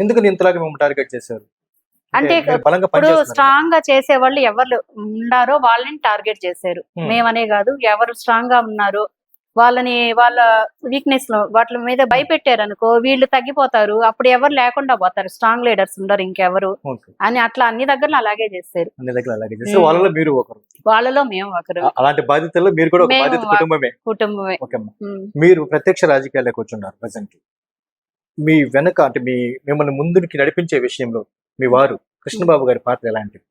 ఎందుకు ఇంతలాగా మేము టార్గెట్ చేశారు? అంటే ఇప్పుడు స్ట్రాంగ్గా చేసే వాళ్ళు ఎవరు ఉన్నారో వాళ్ళని టార్గెట్ చేశారు. Hmm. మేమనే కాదు ఎవరు స్ట్రాంగ్గా ఉన్నారో వాళ్ళని వాళ్ళ వీక్నెస్లో వాటి మీద భయపెట్టారు అనుకో వీళ్ళు తగ్గిపోతారు అప్పుడు ఎవరు లేకుండా పోతారు. స్ట్రాంగ్ లీడర్స్ ఉండరు ఇంకెవరు అని అట్లా అన్ని దగ్గర అలాగే చేశారు. అన్ని దగ్గర అలాగే చేస్తే ఉమ్. వాళ్ళలో మీరు ఒకరు. వాళ్ళలో మేము ఒకరు. అలాంటి బాధ్యతల్లో మీరు కూడా కుటుంబమే. కుటుంబమే. ఉమ్. మీరు ప్రత్యక్ష రాజకీయాల్లోకి వచ్చున్నారు ప్రజెంట్ మీ వెనక అంటే మీ మిమ్మల్ని ముందుకి నడిపించే విషయంలో మీ వారు కృష్ణబాబు గారి పాత్ర ఎలాంటిది?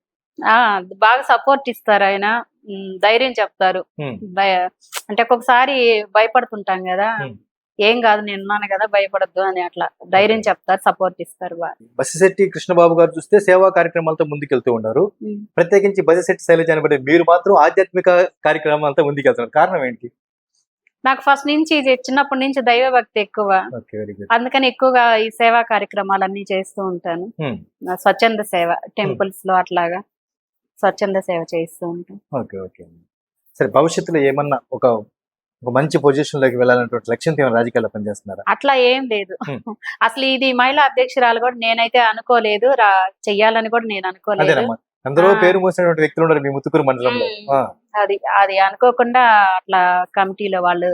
ఆ బాగా సపోర్ట్ ఇస్తారు ఆయన. ఉమ్, ధైర్యం చెప్తారు. ఉమ్. భయ- అంటే ఒక్కొక్కసారి భయపడుతుంటాం కదా. ఏం కాదు నేను ఉన్నాను కదా భయపడద్దు అని అట్లా ధైర్యం చెప్తారు సపోర్ట్ ఇస్తారు బాగా బసిశెట్టి కృష్ణబాబు గారు చూస్తే సేవా కార్యక్రమాలతో ముందుకెళ్తూ ఉన్నారు. ఉమ్. ప్రత్యేకించి బసిశెట్టి శైలజ అనబడే మీరు మాత్రం ఆధ్యాత్మిక కార్యక్రమాలతో ముందుకెళ్తున్నారు. కారణం ఏంటి? నాకు ఫస్ట్ నుంచి ఇది చిన్నప్పటి నుంచి దైవ భక్తి ఎక్కువ. అందుకని ఎక్కువగా ఈ సేవా కార్యక్రమాలన్నీ చేస్తూ ఉంటాను. నా స్వచ్ఛంద సేవ టెంపుల్స్లో అట్లాగా స్వచ్ఛంద సేవ చేస్తూ ఉంటాను. ఓకే ఓకే సరే భవిష్యత్తులో ఏమన్నా ఒక ఒక మంచి పొజిషన్లోకి వెళ్ళాలన్నటువంటి లక్ష్యంతో ఏమైనా రాజకీయాల్లో పనిచేస్తున్నారా? అట్లా ఏం లేదు. ఉమ్. అసలు ఇది మహిళా అధ్యక్షురాలు కూడా నేనైతే అనుకోలేదు. రా చెయ్యాలని కూడా నేను అనుకోలేదు. అందరూ. పేరు మోసినటువంటి వ్యక్తులు ఉన్నారు మీ ముత్తుకూరు మండలంలో. ఆ, అది అది అనుకోకుండా అట్లా కమిటీలో వాళ్ళు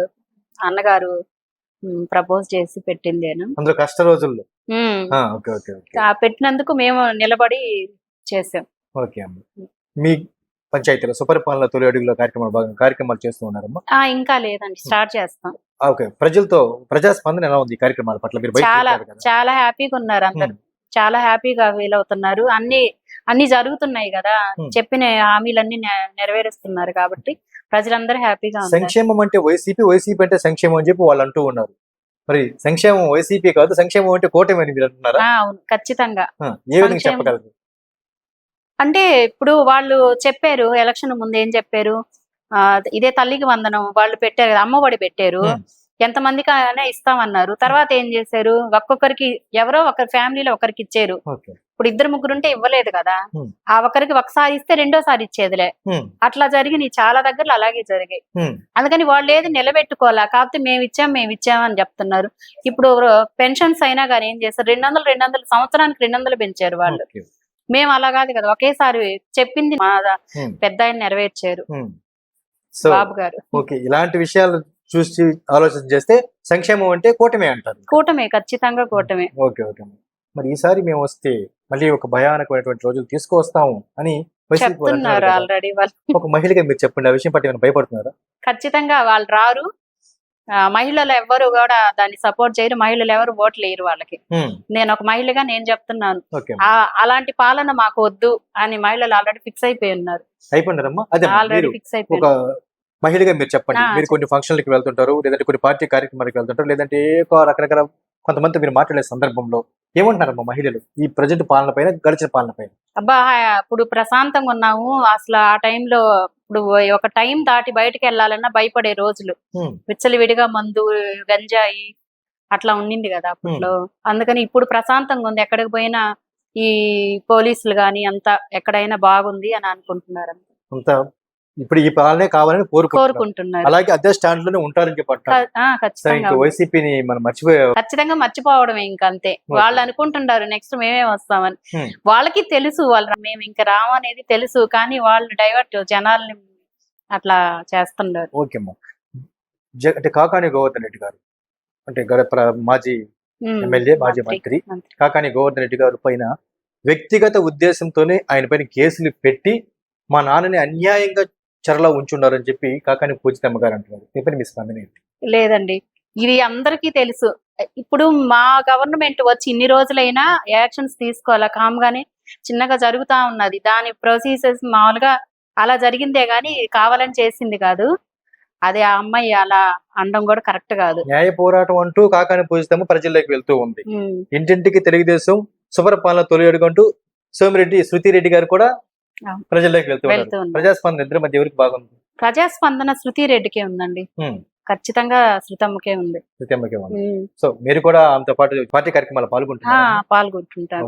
అన్నగారు ప్రపోజ్ చేసి పెట్టిందేను. అందులో కష్ట రోజుల్లో? ఉమ్. ఆ, ఓకే ఓకే ఓకే. ఆ పెట్టినందుకు మేము నిలబడి చేసాం. ఓకే అమ్మ. మీ పంచాయతీలో సుపరిపాలన తొలి అడుగులో కార్యక్రమాలు భాగంగా కార్యక్రమాలు చేస్తూ ఉన్నారమ్మా? ఆ ఇంకా లేదండి. స్టార్ట్ చేస్తాం. ఓకే. ప్రజలతో ప్రజా స్పందన ఎలా ఉంది కార్యక్రమాల పట్ల? మీరు చాలా చాలా హ్యాపీగా ఉన్నారు అందరు. చాలా హ్యాపీగా ఫీల్ అవుతున్నారు. అన్ని అన్ని జరుగుతున్నాయి కదా. చెప్పిన హామీలన్నీ నెరవేరుస్తున్నారు కాబట్టి ప్రజలందరూ హ్యాపీగా సంక్షేమం అంటే వైసీపీ వైసీపీ అంటే సంక్షేమం అని చెప్పి వాళ్ళు అంటూ ఉన్నారు. మరి సంక్షేమం వైసీపీ కాదు సంక్షేమం అంటే కూటమి అని మీరు అంటున్నారా? అవును. ఖచ్చితంగా. ఏ విధంగా. చెప్పగలరు? అంటే ఇప్పుడు వాళ్ళు చెప్పారు ఎలక్షన్ ముందు ఏం చెప్పారు? ఇదే తల్లికి వందనం వాళ్ళు పెట్టారు కదా అమ్మఒడి పెట్టారు. ఎంతమందికి అయినా ఇస్తామన్నారు. తర్వాత ఏం చేశారు? ఒక్కొక్కరికి ఎవరో ఒక ఫ్యామిలీలో ఒకరికి ఇచ్చారు. ఇప్పుడు ఇద్దరు ముగ్గురు ఉంటే ఇవ్వలేదు కదా. ఆ ఒకరికి ఒకసారి ఇస్తే రెండోసారి ఇచ్చేదిలే. అట్లా జరిగినాయి చాలా దగ్గరలో అలాగే జరిగాయి. అందుకని వాళ్ళు ఏది నిలబెట్టుకోవాలా? కాకపోతే మేము ఇచ్చాం మేము ఇచ్చాం అని చెప్తున్నారు. ఇప్పుడు పెన్షన్స్ అయినా కానీ ఏం చేస్తారు? రెండు వందలు రెండు వందలు సంవత్సరానికి రెండు వందలు పెంచారు వాళ్ళు. మేము అలా కాదు కదా. ఒకేసారి చెప్పింది మా పెద్ద ఆయన నెరవేర్చారు. బాబు గారు ఓకే. ఇలాంటి విషయాలు చూసి ఆలోచన చేస్తే సంక్షేమం అంటే కూటమి అంటారు. కూటమే ఖచ్చితంగా కూటమే. Okay okay. మరి ఈసారి మేము వస్తే మళ్ళీ ఒక భయానకమైనటువంటి రోజులు తీసుకువస్తాము అని చెప్తున్నారు. ఆల్రెడీ వాళ్ళు. ఒక మహిళగా మీరు చెప్పండి ఆ విషయం పట్టి ఏమైనా భయపడుతున్నారా? ఖచ్చితంగా వాళ్ళు రారు. ఆ, మహిళలు ఎవ్వరు కూడా దాన్ని సపోర్ట్ చేయరు. మహిళలు ఎవరు ఓట్లు వేయరు వాళ్ళకి. నేను ఒక మహిళగా నేను చెప్తున్నాను. అలాంటి పాలన మాకు వద్దు అని మహిళలు ఆల్రెడీ ఫిక్స్ అయిపోయి ఉన్నారు. అయిపోయినారమ్మా? అదే ఆల్రెడీ ఫిక్స్ అయిపోయి మహిళగా మీరు చెప్పండి. మీరు కొన్ని ఫంక్షన్లకు వెళ్తుంటారు లేదంటే కొన్ని పార్టీ కార్యక్రమాలకు వెళ్తుంటారు లేదంటే రకరకాల కొంతమంది మీరు మాట్లాడే సందర్భంలో ఏమంటున్నారమ్మా మహిళలు ఈ ప్రజెంట్ పాలన పైన గడిచిన పాలన పైన? అబ్బా ఇప్పుడు ప్రశాంతంగా ఉన్నాము. అసలు ఆ టైంలో ఇప్పుడు ఒక టైం దాటి బయటకు వెళ్ళాలన్నా భయపడే రోజులు. విచ్చలవిడిగా మందు గంజాయి అట్లా ఉండింది కదా అప్పట్లో. అందుకని ఇప్పుడు ప్రశాంతంగా ఉంది. ఎక్కడికి పోయినా ఈ పోలీసులు గాని అంతా ఎక్కడైనా బాగుంది అని అనుకుంటున్నారు అంతే. ఇప్పుడు ఈ పాలనే కావాలని కోరుకుంటున్నారు. అలాగే అదే స్టాండ్లోనే ఉంటారని చెప్పి వైసీపీని మనం మర్చిపోయే ఖచ్చితంగా మర్చిపోవడమే ఇంకా అంతే. వాళ్ళు అనుకుంటుంటారు నెక్స్ట్ మేమే వస్తామని. వాళ్ళకి తెలుసు వాళ్ళు మేము ఇంకా రామనేది తెలుసు కానీ వాళ్ళు డైవర్ట్ జనాల్ని అట్లా చేస్తున్నారు ఓకే అంటే కాకాని గోవర్ధన్ రెడ్డి గారు అంటే గడ- ప్ర- మాజీ. ఎమ్మెల్యే మాజీ మంత్రి. కాకాని గోవర్ధన్ రెడ్డి గారి పైన వ్యక్తిగత ఉద్దేశంతోనే ఆయన పైన కేసులు పెట్టి మా నాన్నని అన్యాయంగా చెరలో ఉంచున్నారని చెప్పి కాకాని పూజితమ్మ గారు అంటున్నారు. దీనిపైన మీ స్పందన ఏంటి? లేదండి. ఇది అందరికీ తెలుసు. ఇప్పుడు మా గవర్నమెంట్ వచ్చి ఇన్ని రోజులైనా యాక్షన్స్ తీసుకోవాలా? కామ్గానే చిన్నగా జరుగుతా ఉన్నది. దాని ప్రొసీజర్స్ మామూలుగా అలా జరిగిందే గాని కావాలని చేసింది కాదు. అదే ఆ అమ్మాయి అలా అనడం కూడా కరెక్ట్ కాదు. న్యాయ పోరాటం అంటూ కాకాని పూజితమ్మ ప్రజల్లోకి వెళ్తూ ఉంది. ఇంటింటికి తెలుగుదేశం సుపరపాలన తొలి అడుగంటూ సోమిరెడ్డి శృతి రెడ్డి గారు కూడా. ప్రజల్లోకి వెళ్తూ ప్రజాస్పందన ఇద్దరి మధ్య ఎవరికి బాగుంది? ప్రజాస్పందన శృతి రెడ్డికే ఉందండి. ఖచ్చితంగా శృతమ్మకే ఉంది. శృతి అమ్మకే ఉంది సో మీరు కూడా ఆమెతో పాటు పార్టీ కార్యక్రమాలు పాల్గొంటున్నారు? పాల్గొంటుంటారు.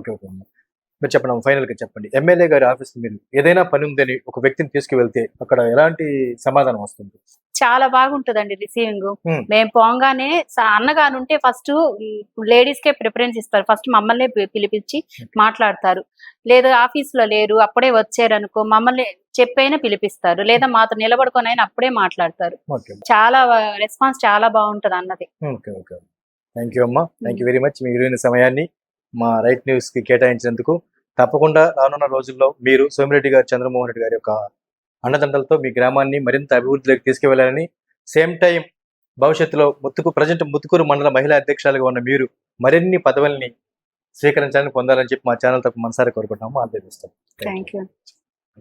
మీరు చెప్పండి ఫైనల్గా చెప్పండి. ఎమ్మెల్యే గారి ఆఫీస్ మీరు ఏదైనా పని ఉందని ఒక వ్యక్తిని తీసుకువెళ్తే అక్కడ ఎలాంటి సమాధానం వస్తుంది? చాలా బాగుంటదండి రిసీవింగ్. మేము పోగానే ఉంటే ఫస్ట్ లేడీస్ కే ప్రిఫరెన్స్ ఇస్తారు. ఫస్ట్ మమ్మల్ని పిలిపించి మాట్లాడతారు. లేదా ఆఫీస్లో లేరు అప్పుడే వచ్చారు అనుకో మమ్మల్ని చెప్పైనా పిలిపిస్తారు. లేదా మాతో నిలబడుకొని అయినా అప్పుడే మాట్లాడతారు. చాలా రెస్పాన్స్ చాలా బాగుంటది అన్నది థ్యాంక్ యూ అమ్మా. థ్యాంక్ యూ వెరీ మచ్ మీ విలువైన సమయాన్ని మా రైట్ న్యూస్కి కేటాయించినందుకు తప్పకుండా రానున్న రోజుల్లో మీరు సోమిరెడ్డి గారు చంద్రమోహన్ రెడ్డి గారి యొక్క అండదండలతో మీ గ్రామాన్ని మరింత అభివృద్ధిలోకి తీసుకువెళ్ళాలని సేమ్ టైం భవిష్యత్తులో ముత్తుకు ప్రజెంట్ ముత్తుకూరు మండల మహిళా అధ్యక్షులుగా ఉన్న మీరు మరిన్ని పదవుల్ని స్వీకరించాలని పొందాలని చెప్పి మా ఛానల్ తప్ప మనసారి కోరుకుంటున్నాము. ఆర్థిస్తాం థ్యాంక్ యూ